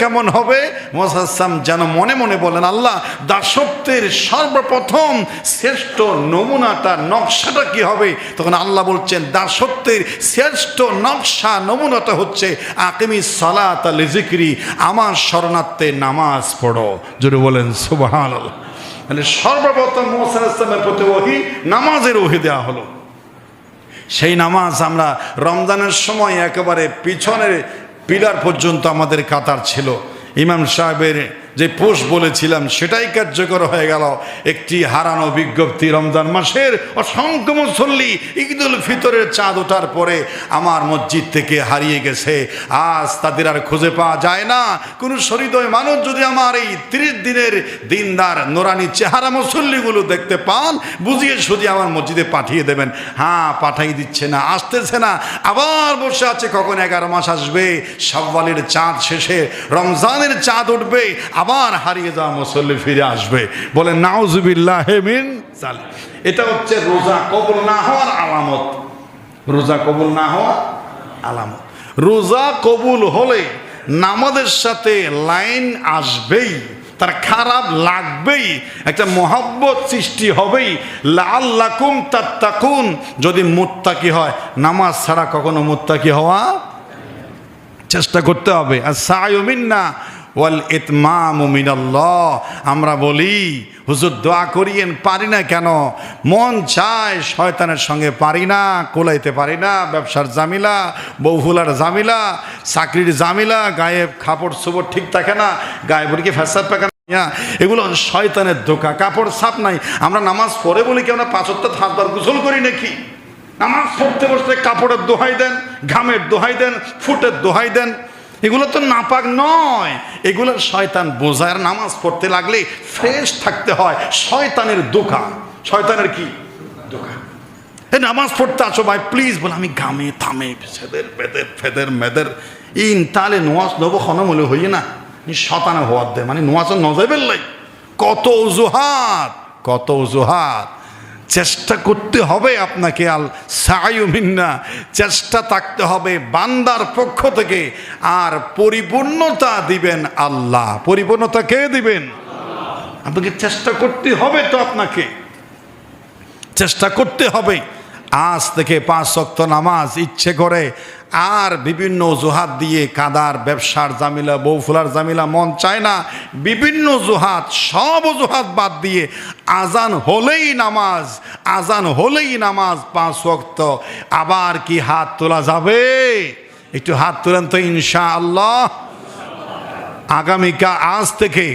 কেমন হবে? মোসাম যেন মনে মনে বলেন, আল্লাহ, দাসত্বের সর্বপ্রথম শ্রেষ্ঠ নমুনাটা, নকশাটা কি হবে? তখন আল্লাহ বলছেন, দাসত্বের শ্রেষ্ঠ নকশা, নমুনাটা হচ্ছে আকিমি সালাত লিজিক্রি আমার শরণার্থে নামাজ পড়ো। জোরে বলেন সুবহান মানে সর্বপ্রথম মোসান প্রতি ওহি নামাজের ওহি দেওয়া হলো। সেই নামাজ আমরা রমজানের সময় একেবারে পিছনের পিলার পর্যন্ত আমাদের কাতার ছিল। ইমাম সাহেবের যে পোষ বলেছিলাম, সেটাই কার্যকর হয়ে গেল। একটি হারানো বিজ্ঞপ্তি রমজান মাসের অসংখ্য মুসল্লি ঈদুল ফিতরের চাঁদ ওঠার পরে আমার মসজিদ থেকে হারিয়ে গেছে। আজ তাদের আর খুঁজে পাওয়া যায় না। কোনো সরিদয় মানুষ যদি আমার এই তিরিশ দিনের দিনদার, নোরানি চেহারা মুসল্লিগুলো দেখতে পান, বুঝিয়ে সুঝিয়ে আমার মসজিদে পাঠিয়ে দেবেন। হ্যাঁ পাঠাই দিচ্ছে না, আসতেছে না। আবার বসে আছে, কখন এগারো মাস আসবে? সব্বালের চাঁদ শেষে, রমজানের চাঁদ উঠবে। আবার হারিয়ে যাওয়া মুসল্লি ফিরে আসবে। বলে নাউজুবিল্লাহমিন এটা হচ্ছে রোজা কবুল না হওয়ার আলামত। রোজা কবুল না হওয়ার আলামত। রোজা কবুল হলে নামাজের সাথে লাইন আসবেই, তার খারাপ লাগবেই, একটা মহাব্বত সৃষ্টি হবেই। লাল্লাকুম তাত্তাকুন, যদি মুত্তাকি হয়, নামাজ ছাড়া কখনো মুত্তাকি হওয়া চেষ্টা করতে হবে। আর সায়মিন্না ওয়াল ইতমাম মিনাল্লাহ। আমরা বলি, হুজুর দোয়া করিয়েন, পারি না কেন? মন চায় শয়তানের সঙ্গে পারি না, কোলাইতে পারি না, ব্যবসার জামিলা বউফুলার জামিলা চাকরির জামিলা গায়ে খাপড় চোপড় ঠিক থাকে না, গায়ে বুড়িকে ফ্যাসাদ পাকা এগুলো শয়তানের ধোকা, কাপড় সাপ নাই। আমরা নামাজ পড়ে বলি কি আমরা পাঁচত্তর হাতবার গোসল করি নাকি? নামাজ পড়তে বসতে কাপড়ের দোহাই দেন, ঘামের দোহাই দেন, ফুটের দোহাই দেন। এগুলো তো নাপাক নয়। এগুলো শয়তান বোঝায় আর নামাজ পড়তে লাগলে ফ্রেশ থাকতে হয়। শয়তানের দোকান। শয়তানের কি? দোকান। এই নামাজ পড়তে আছো ভাই প্লিজ বলে, আমি ঘামে, থামে, ফেদের বেদের ফেদের, মেদের। ইন তালে নোয়াজ নব নবো খনমলে হইয়ে না শতানে হওয়ার দে। মানে নোয়াজ নজাইবেল লাই। কত অজুহাত কত অজুহাত। চেষ্টা করতে হবে আপনাকে আল সায়ুমিন্না চেষ্টা থাকতে হবে বান্দার পক্ষ থেকে। আর পরিপূর্ণতা দিবেন আল্লাহ। পরিপূর্ণতা কে দিবেন? আপনাকে চেষ্টা করতে হবে তো আপনাকে। চেষ্টা করতে হবে। আজ থেকে পাঁচ শক্ত নামাজ ইচ্ছে করে আর বিভিন্ন অজুহাত দিয়ে কাদার ব্যবসার জামিলা বউ ফুলার জামিলা মন চায় না। বিভিন্ন অজুহাত, সব অজুহাত বাদ দিয়ে আজান হলেই নামাজ, আজান হলেই নামাজ পাঁচ শক্ত আবার কি হাত তোলা যাবে? একটু হাত তোলেন তো ইনশা আল্লাহ আগামীকাল আজ থেকে,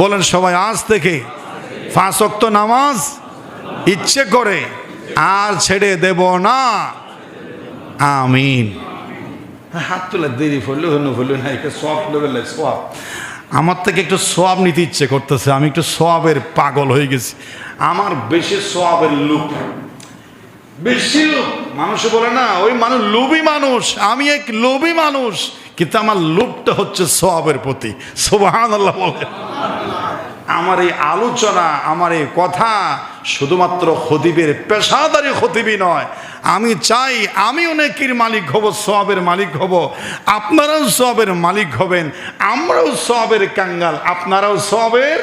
বলেন সবাই আজ থেকে পাঁচ শক্ত নামাজ ইচ্ছে করে, আর ছেড়ে দেব না। আমিন। হাত তুলে দেরি ফেলল হনু ফেলল না একটু সব লেভেলে সব। আমার থেকে একটু সব নিতে ইচ্ছে করতেছে আমি একটু সবের পাগল হয়ে গেছি। আমার বেশি সবের লুপ বেশি লোভ? মানুষ বলে না ওই মানুষ লোভী মানুষ আমি এক লোভী মানুষ। কিন্তু আমার লোভটা হচ্ছে সবের প্রতি। সোবাহান আল্লাহ বলে। আমার এই আলোচনা আমার এই কথা শুধুমাত্র খতিবের পেশাদারি খতিবি নয় আমি চাই, আমি অনেকের মালিক হব, সবের মালিক হব। আপনারাও সবের মালিক হবেন, আমরাও সবের কাঙ্গাল, আপনারাও সবের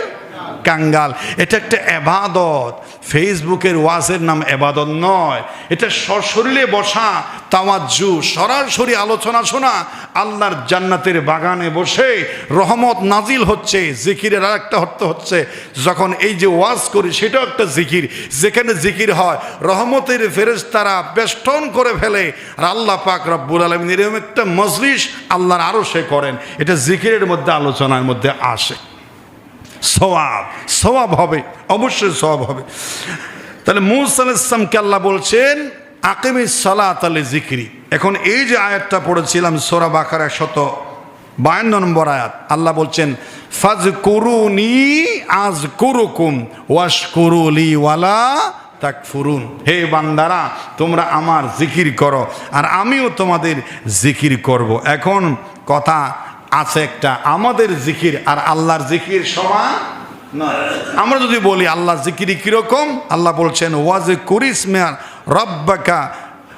কাঙ্গাল। এটা একটা এবাদত। ফেসবুকের ওয়াজের নাম এবাদত নয়। এটা সশরীরে বসা, তাওয়াজ্জু, সরাসরি আলোচনা শোনা, আল্লাহর জান্নাতের বাগানে বসে রহমত নাজিল হচ্ছে, জিকিরের আর একটা অর্থ হচ্ছে, যখন এই যে ওয়াজ করি, সেটাও একটা জিকির। যেখানে জিকির হয়, রহমতের ফেরেশতারা বেষ্টন করে ফেলে, আর আল্লাহ পাক রব্বুল আলমিন এরকম একটা মজলিস আল্লাহর আরও সে করেন। এটা জিকিরের মধ্যে, আলোচনার মধ্যে আসে। সওয়াব সওয়াব হবে, অবশ্যই সওয়াব হবে। তাহলে মুসা ইসলামকে আল্লাহ বলছেন, আকিমি সালাত আলী জিকিরি এখন এই যে আয়াতটা পড়েছিলাম, সোরা বাকার একশত বায়ান্ন নম্বর আয়াত, আল্লাহ বলছেন ফাজ করুনি আজ কুরুকুম ওয়াশ কুরুলি ওয়ালা তাক ফুরুন হে বান্দারা, তোমরা আমার জিকির করো, আর আমিও তোমাদের জিকির করব। এখন কথা আছে একটা আমাদের জিকির আর আল্লাহর জিকির সমান আমরা যদি বলি আল্লাহ জিকিরি কীরকম, আল্লাহ বলছেন, ওয়াজে করিসমা রব্বাকা,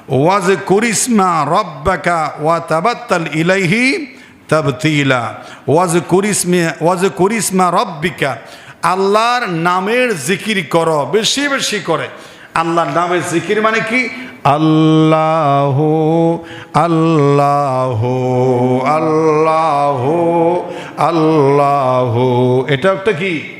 ওয়াজে করিসমা রব্বাকা ওয়া তাবাত্তাল ইলাইহি তাবতিলা। ওয়াজ করিসমে, ওয়াজ করিসমা রব্বিকা। আল্লাহর নামের জিকির করো, বেশি বেশি করে। আল্লাহর নামের জিকির মানে কি? আল্লাহ আল্লাহ আল্লাহ আল্লাহ। এটা একটা কি?